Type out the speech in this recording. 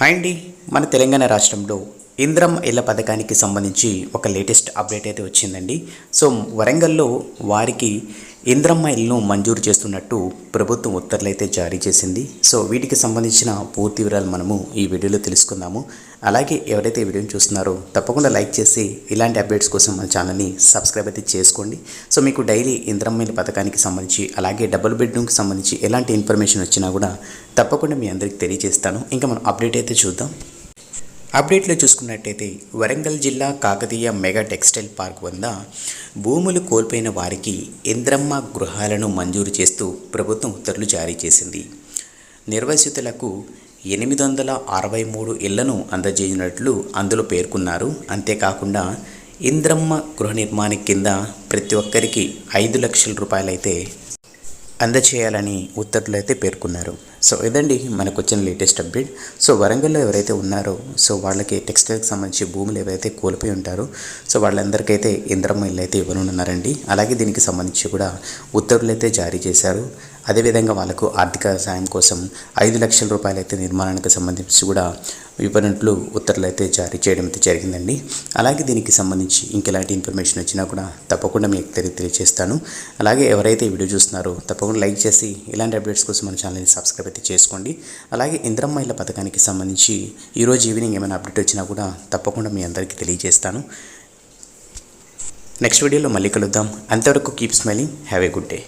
Hi అండి మన తెలంగాణ రాష్ట్రంలో ఇంద్రం ఇళ్ళ పథకానికి సంబంధించి ఒక లేటెస్ట్ అప్డేట్ అయితే వచ్చిందండి. సో వరంగల్లో వారికి ఇంద్రమ్మ ఇల్లును మంజూరు చేస్తున్నట్టు ప్రభుత్వం ఉత్తర్లైతే జారీ చేసింది. సో వీటికి సంబంధించిన పూర్తి వివరాలు మనము ఈ వీడియోలో తెలుసుకుందాము. అలాగే ఎవరైతే వీడియోని చూస్తున్నారో తప్పకుండా లైక్ చేసి ఇలాంటి అప్డేట్స్ కోసం మన ఛానల్ని సబ్స్క్రైబ్ అయితే చేసుకోండి. సో మీకు డైలీ ఇంద్రమ్మ ఇల్లు పథకానికి సంబంధించి అలాగే డబుల్ బెడ్రూమ్కి సంబంధించి ఎలాంటి ఇన్ఫర్మేషన్ వచ్చినా కూడా తప్పకుండా మీ అందరికి తెలియజేస్తాను. ఇంకా మనం అప్డేట్ అయితే చూద్దాం. అప్డేట్లో చూసుకున్నట్టయితే వరంగల్ జిల్లా కాకతీయ మెగా టెక్స్టైల్ పార్క్ వద్ద భూములు కోల్పోయిన వారికి ఇంద్రమ్మ గృహాలను మంజూరు చేస్తూ ప్రభుత్వం ఉత్తర్వులు జారీ చేసింది. నిర్వసితులకు ఎనిమిది వందల అరవై మూడు ఇళ్ళను అందజేయనట్లు అందులో పేర్కొన్నారు. అంతేకాకుండా ఇంద్రమ్మ గృహ నిర్మాణం కింద ప్రతి ఒక్కరికి ఐదు లక్షల రూపాయలైతే అందచేయాలని ఉత్తర్వులు అయితే పేర్కొన్నారు. సో ఇదండి మనకు వచ్చిన లేటెస్ట్ అప్డేట్. సో వరంగల్లో ఎవరైతే ఉన్నారో సో వాళ్ళకి టెక్స్టైల్కి సంబంధించి భూములు ఎవరైతే కోల్పోయి ఉంటారో సో వాళ్ళందరికైతే ఇంద్రమ్మ ఇల్లు అయితే ఇవ్వనున్నారండి. అలాగే దీనికి సంబంధించి కూడా ఉత్తర్వులు అయితే జారీ చేశారు. అదేవిధంగా వాళ్ళకు ఆర్థిక సాయం కోసం ఐదు లక్షల రూపాయలు అయితే నిర్మాణానికి సంబంధించి కూడా విపణులు ఉత్తర్వులు అయితే జారీ చేయడం అయితే జరిగిందండి. అలాగే దీనికి సంబంధించి ఇంకెలాంటి ఇన్ఫర్మేషన్ వచ్చినా కూడా తప్పకుండా మీకు తెలియ తెలియజేస్తాను అలాగే ఎవరైతే వీడియో చూస్తున్నారో తప్పకుండా లైక్ చేసి ఇలాంటి అప్డేట్స్ కోసం మన ఛానల్ని సబ్స్క్రైబ్ అయితే చేసుకోండి. అలాగే ఇంద్రమ్మ ఇళ్ళ పథకానికి సంబంధించి ఈరోజు ఈవినింగ్ ఏమైనా అప్డేట్ వచ్చినా కూడా తప్పకుండా మీ అందరికీ తెలియజేస్తాను. నెక్స్ట్ వీడియోలో మళ్ళీ కలుద్దాం. అంతవరకు keep smiling. Have a good day.